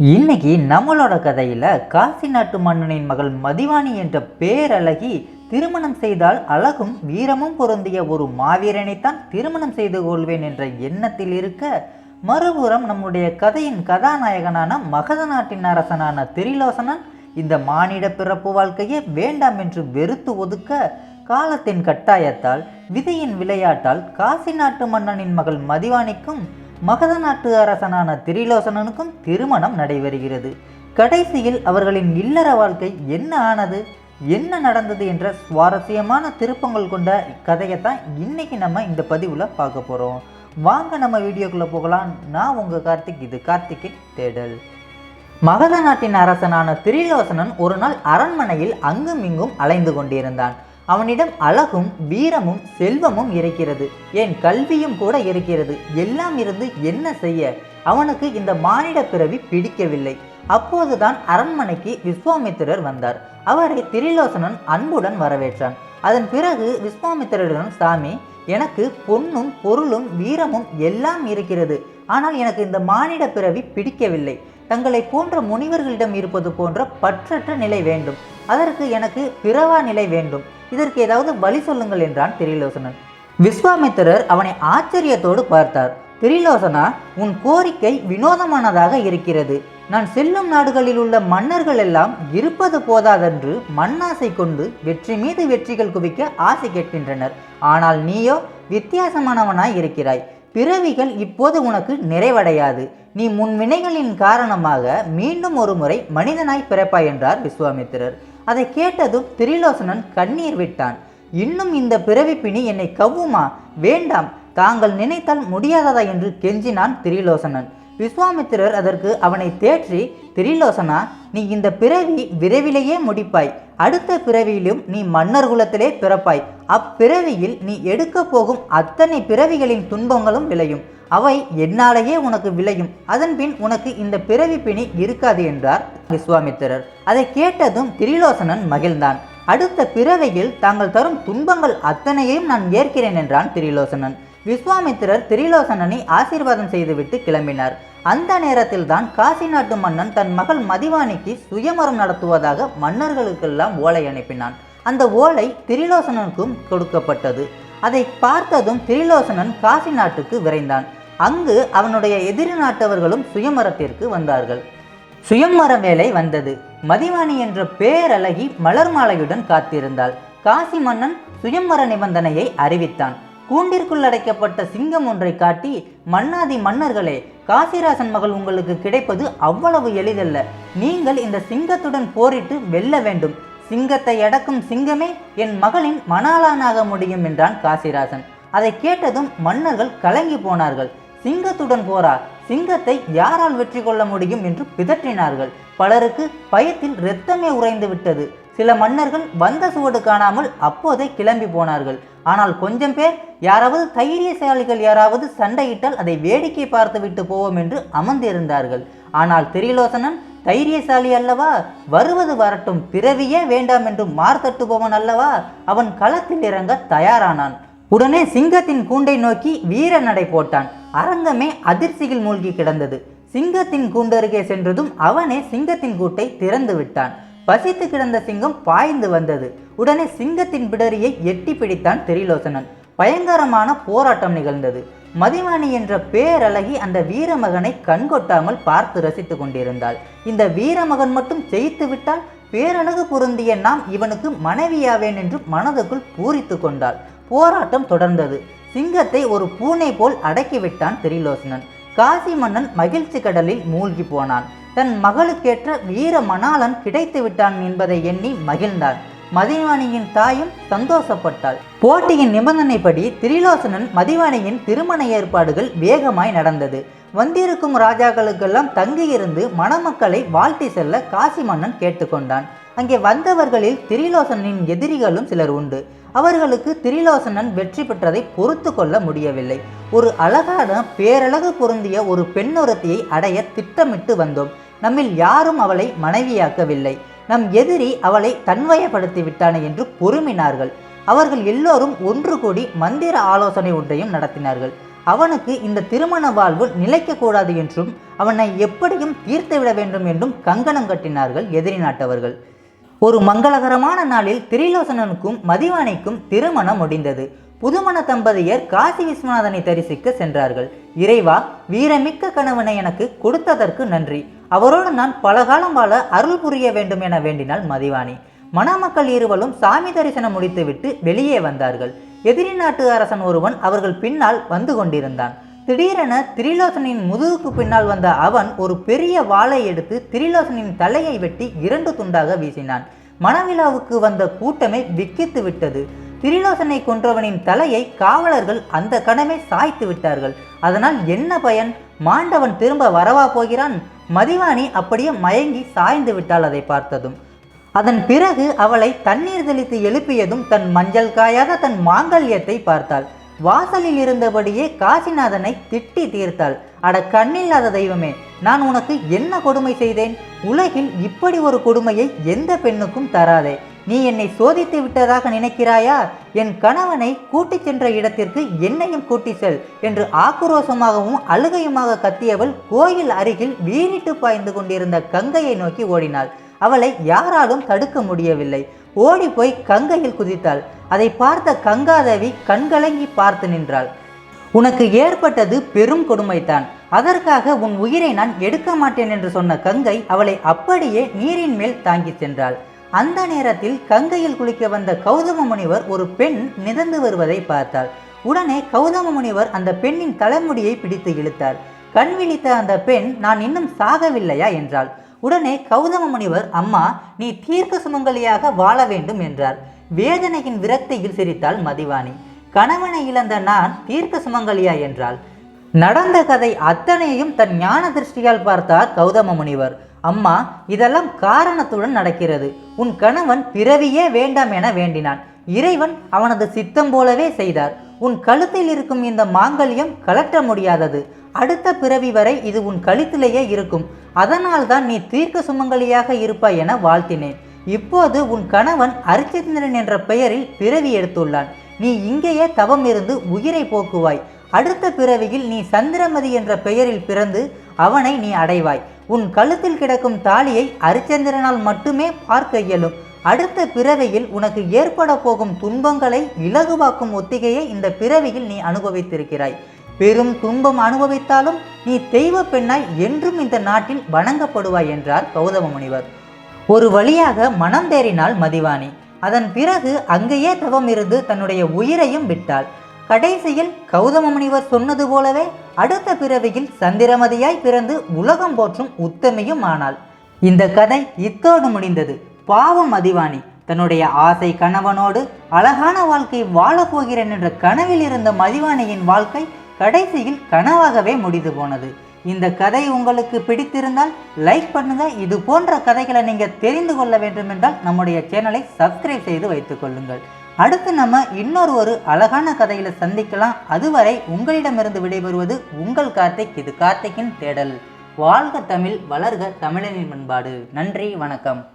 இன்னைக்கு நம்மளோட கதையில காசி நாட்டு மன்னனின் மகள் மதிவாணி என்ற பேரழகி திருமணம் செய்தால் அழகும் வீரமும் பொருந்திய ஒரு மாவீரனைத்தான் திருமணம் செய்து கொள்வேன் என்ற எண்ணத்தில் இருக்க மறுபுறம் நம்முடைய கதையின் கதாநாயகனான மகத நாட்டின் அரசனான திரிலோசனன் இந்த மானிட பிறப்பு வாழ்க்கையே வேண்டாம் என்று வெறுத்து ஒதுக்க காலத்தின் கட்டாயத்தால் விதியின் விளையாட்டால் காசி நாட்டு மன்னனின் மகள் மதிவாணிக்கும் மகத நாட்டு அரசனான திரிலோசனனுக்கும் திருமணம் நடைபெறுகிறது. கடைசியில் அவர்களின் இல்லற வாழ்க்கை என்ன ஆனது? என்ன நடந்தது என்ற சுவாரஸ்யமான திருப்பங்கள் கொண்ட கதையைத்தான் இன்னைக்கு நம்ம இந்த பதிவில் பார்க்க போகிறோம் வாங்க நம்ம வீடியோக்குள்ளே போகலாம். நான் உங்கள் கார்த்திக் இது கார்த்திகின் தேடல். மகத நாட்டின் அரசனான திரிலோசனன் ஒரு நாள் அரண்மனையில் அங்கும் இங்கும் அலைந்து கொண்டிருந்தான். அவனிடம் அழகும் வீரமும் செல்வமும் இருக்கிறது. ஏன் கல்வியும் கூட இருக்கிறது. எல்லாம் இருந்து என்ன செய்ய? அவனுக்கு இந்த மானிட பிறவி பிடிக்கவில்லை. அப்போதுதான் அரண்மனைக்கு விஸ்வாமித்திரர் வந்தார். அவரை திரிலோசனன் அன்புடன் வரவேற்றான். அதன் பிறகு விஸ்வாமித்திரரிடம் சாமி எனக்கு பொன்னும் பொருளும் வீரமும் எல்லாம் இருக்கிறது. ஆனால் எனக்கு இந்த மானிட பிறவி பிடிக்கவில்லை. தங்களை போன்ற முனிவர்களிடம் இருப்பது போன்ற பற்றற்ற நிலை வேண்டும். அதற்கு எனக்கு பிறவா நிலை வேண்டும். இதற்கு ஏதாவது வழி சொல்லுங்கள் என்றான் திரிலோசனன். விஸ்வாமித்திரர் அவனை ஆச்சரியத்தோடு பார்த்தார். திரிலோசனா உன் கோரிக்கை வினோதமானதாக இருக்கிறது. நான் செல்லும் நாடுகளில் உள்ள மன்னர்கள் எல்லாம் இருப்பது போதாதென்று மண்ணாசை கொண்டு வெற்றி மீது வெற்றிகள் குவிக்க ஆசை கேட்கின்றனர். ஆனால் நீயோ வித்தியாசமானவனாய் இருக்கிறாய். பிறவிகள் இப்போது உனக்கு நிறைவடையாது. நீ முன் வினைகளின் காரணமாக மீண்டும் ஒரு முறை மனிதனாய் பிறப்பாய் என்றார் விஸ்வாமித்திரர். அதை கேட்டதும் திரிலோசனன் கண்ணீர் விட்டான். இன்னும் இந்த பிறவி பிணி என்னை கவ்வுமா? வேண்டாம் தாங்கள் நினைத்தால் முடியாததா என்று கெஞ்சினான் திரிலோசனன். விஸ்வாமித்திரர் அதற்கு அவனை தேற்றி திரிலோசனா நீ இந்த பிறவி விரைவிலேயே முடிப்பாய். அடுத்த பிறவியிலும் நீ மன்னர் குலத்திலே பிறப்பாய். அப்பிறவியில் நீ எடுக்க போகும் அத்தனை பிறவிகளின் துன்பங்களும் விளையும். அவை என்னாலேயே உனக்கு விளையும். அதன்பின் உனக்கு இந்த பிறவி பிணி இருக்காது என்றார் விஸ்வாமித்திரர். அதை கேட்டதும் திரிலோசனன் மகிழ்ந்தான். அடுத்த பிறவியில் தாங்கள் தரும் துன்பங்கள் அத்தனையையும் நான் ஏற்கிறேன் என்றான் திரிலோசனன். விஸ்வாமித்திரர் திரிலோசனனை ஆசீர்வாதம் செய்துவிட்டு கிளம்பினார். அந்த நேரத்தில் தான் காசி நாட்டு மன்னன் தன் மகள் மதிவாணிக்கு சுயமரம் நடத்துவதாக மன்னர்களுக்கெல்லாம் ஓலை அனுப்பினான். அந்த ஓலை திரிலோசனனுக்கும் கொடுக்கப்பட்டது. அதை பார்த்ததும் திரிலோசனன் காசி நாட்டுக்கு விரைந்தான். அங்கு அவனுடைய எதிரி நாட்டவர்களும் சுயமரத்திற்கு வந்தார்கள். சுயம்வர வேலை வந்தது. மதிவாணி என்ற பேரழகி மலர் மாலையுடன் காத்திருந்தாள். காசி மன்னன் சுயம்மர நிபந்தனையை அறிவித்தான். கூண்டிற்குள் அடைக்கப்பட்ட சிங்கம் ஒன்றை காட்டி மன்னாதி மன்னர்களே காசிராசன் மகள் உங்களுக்கு கிடைப்பது அவ்வளவு எளிதல்ல. நீங்கள் இந்த சிங்கத்துடன் போரிட்டு வெல்ல வேண்டும். சிங்கத்தை அடக்கும் சிங்கமே என் மகளின் மணாளானாக முடியும் என்றான் காசிராசன். அதை கேட்டதும் மன்னர்கள் கலங்கி போனார்கள். சிங்கத்துடன் போரா? சிங்கத்தை யாரால் வெற்றி கொள்ள முடியும்? என்று பிதற்றினார்கள். பலருக்கு பயத்தில் இரத்தமே உறைந்து விட்டது. சில மன்னர்கள் வந்த சுவடு காணாமல் அப்போதே கிளம்பி போனார்கள். ஆனால் கொஞ்சம் பேர் யாராவது தைரியசாலிகள் யாராவது சண்டையிட்டால் அதை வேடிக்கை பார்த்துவிட்டு போவோம் என்று அமர்ந்திருந்தார்கள். ஆனால் திரிலோசனன் தைரியசாலி அல்லவா? வருவது வரட்டும் பிறவியே வேண்டாம் என்று மார்த்தட்டுபவன் அல்லவா? அவன் களத்தில் இறங்க தயாரானான். உடனே சிங்கத்தின் கூண்டை நோக்கி வீர நடை போட்டான். அரங்கமே அதிர்ச்சியில் மூழ்கி கிடந்தது. சிங்கத்தின் கூண்டருகே சென்றதும் அவனே சிங்கத்தின் கூட்டை திறந்து விட்டான். பசித்து கிடந்த சிங்கம் பாய்ந்து வந்தது. உடனே சிங்கத்தின் பிடரியை எட்டி பிடித்தான் திரிலோசனன். பயங்கரமான போராட்டம் நிகழ்ந்தது. மதிவாணி என்ற பேரழகி அந்த வீரமகனை கண்கொட்டாமல் பார்த்து ரசித்துக் கொண்டிருந்தாள். இந்த வீரமகன் மட்டும் ஜெயித்து விட்டால் பேரழகு பொருந்திய நாம் இவனுக்கு மனைவியாவேன் என்று மனதுக்குள் பூரித்து கொண்டாள். போராட்டம் தொடர்ந்தது. சிங்கத்தை ஒரு பூனை போல் அடக்கிவிட்டான் திரிலோசனன். காசி மன்னன் மகிழ்ச்சி கடலில் மூழ்கி போனான். தன் மகளுக்கேற்ற வீர மணாளன் கிடைத்து விட்டான் என்பதை எண்ணி மகிழ்ந்தான் மதிவாணியின் தாயும் சந்தோஷப்பட்டாள். போட்டியின் நிபந்தனைப்படி திரிலோசனன் மதிவாணியின் திருமண ஏற்பாடுகள் வேகமாய் நடந்தது. வந்திருக்கும் ராஜாக்களுக்கெல்லாம் தங்கியிருந்து மணமக்களை வாழ்த்தி செல்ல காசி மன்னன் கேட்டுக்கொண்டான். அங்கே வந்தவர்களில் திரிலோசனின் எதிரிகளும் சிலர் உண்டு. அவர்களுக்கு திரிலோசனன் வெற்றி பெற்றதை பொறுத்து கொள்ள முடியவில்லை. ஒரு அழகான பேரழகு பொருந்திய ஒரு பெண்ணொருத்தியை அடைய திட்டமிட்டு வந்தோம். நம்மில் யாரும் அவளை மனைவியாக்கவில்லை. நம் எதிரி அவளை தன்வயப்படுத்தி விட்டானே என்று பொறுமினார்கள். அவர்கள் எல்லோரும் ஒன்று கூடி மந்திர ஆலோசனை ஒன்றையும் நடத்தினார்கள். அவனுக்கு இந்த திருமண வாழ்வு நிலைக்கக்கூடாது என்றும் அவனை எப்படியும் தீர்த்துவிட வேண்டும் என்றும் கங்கணம் கட்டினார்கள் எதிரி நாட்டவர்கள். ஒரு மங்களகரமான நாளில் திரிலோசனனுக்கும் மதிவாணிக்கும் திருமணம் முடிந்தது. புதுமண தம்பதியர் காசி விஸ்வநாதனை தரிசிக்க சென்றார்கள். இறைவா வீரமிக்க கணவனை எனக்கு கொடுத்ததற்கு நன்றி. அவரோடு நான் பலகாலம் வாழ அருள் புரிய வேண்டும் என வேண்டினாள் மதிவாணி. மணமக்கள் இருவரும் சாமி தரிசனம் முடித்துவிட்டு வெளியே வந்தார்கள். எதிரி நாட்டு அரசன் ஒருவன் அவர்கள் பின்னால் வந்து கொண்டிருந்தான். திடீரென திரிலோசனின் முதுகுக்கு பின்னால் வந்த அவன் ஒரு பெரிய வாளை எடுத்து திரிலோசனின் தலையை வெட்டி இரண்டு துண்டாக வீசினான். மணவிழாவுக்கு வந்த கூட்டமே விக்கித்து விட்டது. திரிலோசனை கொன்றவனின் தலையை காவலர்கள் அந்த கணமே சாய்த்து விட்டார்கள். அதனால் என்ன பயன்? மாண்டவன் திரும்ப வரவா போகிறான்? மதிவாணி அப்படியே மயங்கி சாய்ந்து விட்டாள் அதை பார்த்ததும். அதன் பிறகு அவளை தண்ணீர் தெளித்து எழுப்பியதும் தன் மஞ்சள் காயாத தன் மாங்கல்யத்தை பார்த்தாள். வாசலில் இருந்தபடியே காசிநாதனை திட்டி தீர்த்தாள். அட கண்ணில்லாத தெய்வமே நான் உனக்கு என்ன கொடுமை செய்தேன்? உலகில் இப்படி ஒரு கொடுமையை எந்த பெண்ணுக்கும் தராதே. நீ என்னை சோதித்து விட்டதாக நினைக்கிறாயா? என் கணவனை கூட்டிச் சென்ற இடத்திற்கு என்னையும் கூட்டி செல் என்று ஆக்ரோஷமாகவும் அழுகையுமாக கத்தியவள் கோயில் அருகில் வீறிட்டு பாய்ந்து கொண்டிருந்த கங்கையை நோக்கி ஓடினாள். அவளை யாராலும் தடுக்க முடியவில்லை. ஓடி போய் கங்கையில் குதித்தாள். அதை பார்த்த கங்காதேவி கண்கலங்கி பார்த்து நின்றாள். உனக்கு ஏற்பட்டது பெரும் கொடுமைதான். அதற்காக உன் உயிரை நான் எடுக்க மாட்டேன் என்று சொன்ன கங்கை அவளை அப்படியே நீரின் மேல் தாங்கிச் சென்றாள். அந்த நேரத்தில் கங்கையில் குளிக்க வந்த கௌதம முனிவர் ஒரு பெண் மிதந்து வருவதை பார்த்தாள். உடனே கௌதம முனிவர் அந்த பெண்ணின் தலைமுடியை பிடித்து இழுத்தார். கண் விழித்த அந்த பெண் நான் இன்னும் சாகவில்லையா? என்றாள். உடனே கௌதம முனிவர் அம்மா நீ தீர்க்க சுமங்கலியாக வாழ வேண்டும் என்றார். வேதனையின் விரக்தியில் சிரித்தாள் மதிவாணி. கணவனை இழந்த நான் தீர்க்க சுமங்கலியா என்றாள். நடந்த கதை அத்தனையும் தன் ஞான திருஷ்டியால் பார்த்தார் கௌதம முனிவர். அம்மா இதெல்லாம் காரணத்துடன் நடக்கிறது. உன் கணவன் பிறவியே வேண்டாம் என வேண்டினான். இறைவன் அவனது சித்தம் போலவே செய்தார். உன் கழுத்தில் இருக்கும் இந்த மாங்கல்யம் கலற்ற முடியாதது. அடுத்த பிறவி வரை இது உன் கழுத்திலேயே இருக்கும். அதனால் தான் நீ தீர்க்க சுமங்கலியாக இருப்பாய் என வாழ்த்தினேன். இப்போது உன் கணவன் அரிச்சந்திரன் என்ற பெயரில் பிறவி எடுத்துள்ளான். நீ இங்கேயே தவம் இருந்து உயிரை போக்குவாய். அடுத்த பிறவியில் நீ சந்திரமதி என்ற பெயரில் பிறந்து அவனை நீ அடைவாய். உன் கழுத்தில் கிடக்கும் தாலியை அரிச்சந்திரனால் மட்டுமே பார்க்க இயலும். அடுத்த பிறவியில் உனக்கு ஏற்பட போகும் துன்பங்களை இலகுவாக்கும் ஒத்திகையை இந்த பிறவியில் நீ அனுபவித்திருக்கிறாய். பெரும் துன்பம் அனுபவித்தாலும் நீ தெய்வ பெண்ணாய் என்றும் இந்த நாட்டில் வணங்கப்படுவாய் என்றார் கௌதம முனிவர். ஒரு வழியாக மனம் தேறினாள் மதிவாணி அதன் பிறகு அங்கேயே தவம் இருந்து தன்னுடைய உயிரையும் விட்டாள். கடைசியில் கௌதம முனிவர் சொன்னது போலவே அடுத்த பிறவியில் சந்திரமதியாய் பிறந்து உலகம் போற்றும் உத்தமியும் ஆனாள். இந்த கதை இத்தோடு முடிந்தது. பாவம் மதிவாணி தன்னுடைய ஆசை கணவனோடு அழகான வாழ்க்கை வாழப்போகிறேன் என்ற கனவில் இருந்த மதிவாணியின் வாழ்க்கை கடைசியில் கனவாகவே முடிந்து போனது. இந்த கதை உங்களுக்கு பிடித்திருந்தால் லைக் பண்ணுங்க. இது போன்ற கதைகளை நீங்க தெரிந்து கொள்ள வேண்டும் என்றால் நம்முடைய சேனலை சப்ஸ்கிரைப் செய்து வைத்துக் கொள்ளுங்கள். அடுத்து நம்ம இன்னொரு ஒரு அழகான கதையில சந்திக்கலாம். அதுவரை உங்களிடமிருந்து விடைபெறுவது உங்கள் கார்த்திக். இது கார்த்திக்கின் தேடல். வாழ்க தமிழ் வளர்க தமிழனின் பண்பாடு நன்றி வணக்கம்.